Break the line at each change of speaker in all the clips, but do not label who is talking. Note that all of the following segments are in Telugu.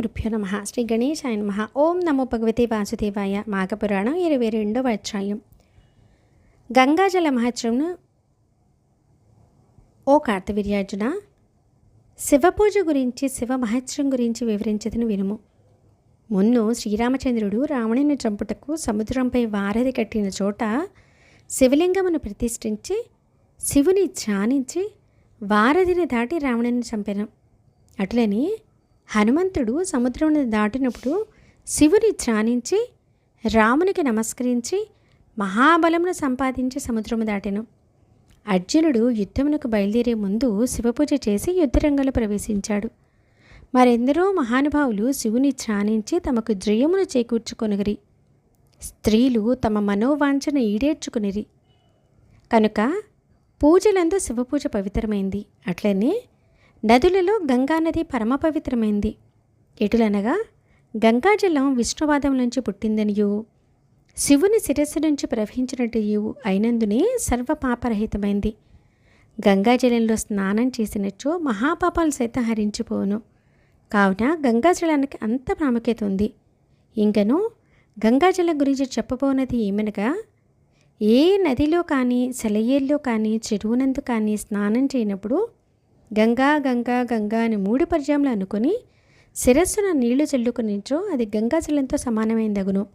గురుభ్యో నమ శ్రీ గణేశాయ నమ ఓం నమో భగవతే వాసుదేవాయ మాఘపురాణం ఇరవై రెండవ అధ్యాయం గంగాజల మహత్యంను ఓ కార్తవీర్యార్జున శివపూజ గురించి శివ మహత్యం గురించి వివరించదని వినుము మున్ను శ్రీరామచంద్రుడు రావణుని చంపుటకు సముద్రంపై వారధి కట్టిన చోట శివలింగమును ప్రతిష్ఠించి శివుని ధ్యానించి వారధిని దాటి రావణుని చంపాను। అట్లని హనుమంతుడు సముద్రమును దాటినప్పుడు శివుని ధ్యానించి రామునికి నమస్కరించి మహాబలమును సంపాదించి సముద్రము దాటెను. అర్జునుడు యుద్ధమునకు బయలుదేరే ముందు శివపూజ చేసి యుద్ధరంగంలో ప్రవేశించాడు. మరెందరో మహానుభావులు శివుని ధ్యానించి తమకు జయమును చేకూర్చుకొనగరి. స్త్రీలు తమ మనోవాంఛను ఈడేర్చుకునిరి. కనుక పూజలందు శివపూజ పవిత్రమైంది. అట్లనే నదులలో గంగానది పరమ పవిత్రమైంది. ఎటులనగా గంగాజలం విష్ణువాదం నుంచి పుట్టిందనియు శివుని శిరస్సు నుంచి ప్రవహించినట్టు అయినందునే సర్వ పాపరహితమైంది గంగాజలంలో స్నానం చేసినచో మహాపాపాలు సైతం హరించిపోను కావున గంగాజలానికి అంత ప్రాముఖ్యత ఉంది. ఇంకను గంగాజలం గురించి చెప్పబోనది ఏమనగా ఏ నదిలో కానీ సెలయేల్లో కానీ చెరువునందు కానీ స్నానం చేయనప్పుడు గంగా గంగా గంగా అని మూడు పర్యాములు అనుకుని శిరస్సున నీళ్ళు చల్లుకునిచో అది గంగాజలంతో సమానమైందగును.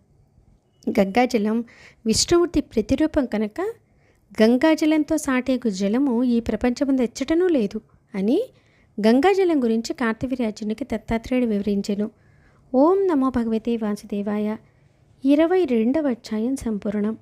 గంగాజలం విష్ణుమూర్తి ప్రతిరూపం కనుక గంగాజలంతో సాటేగు జలము ఈ ప్రపంచమందు ఎచ్చటనూ లేదు అని గంగాజలం గురించి కార్తవీర్యార్జునికి దత్తాత్రేయుడు వివరించెను. ఓం నమో భగవతే వాసుదేవాయ. ఇరవై రెండవ అధ్యాయం సంపూర్ణం.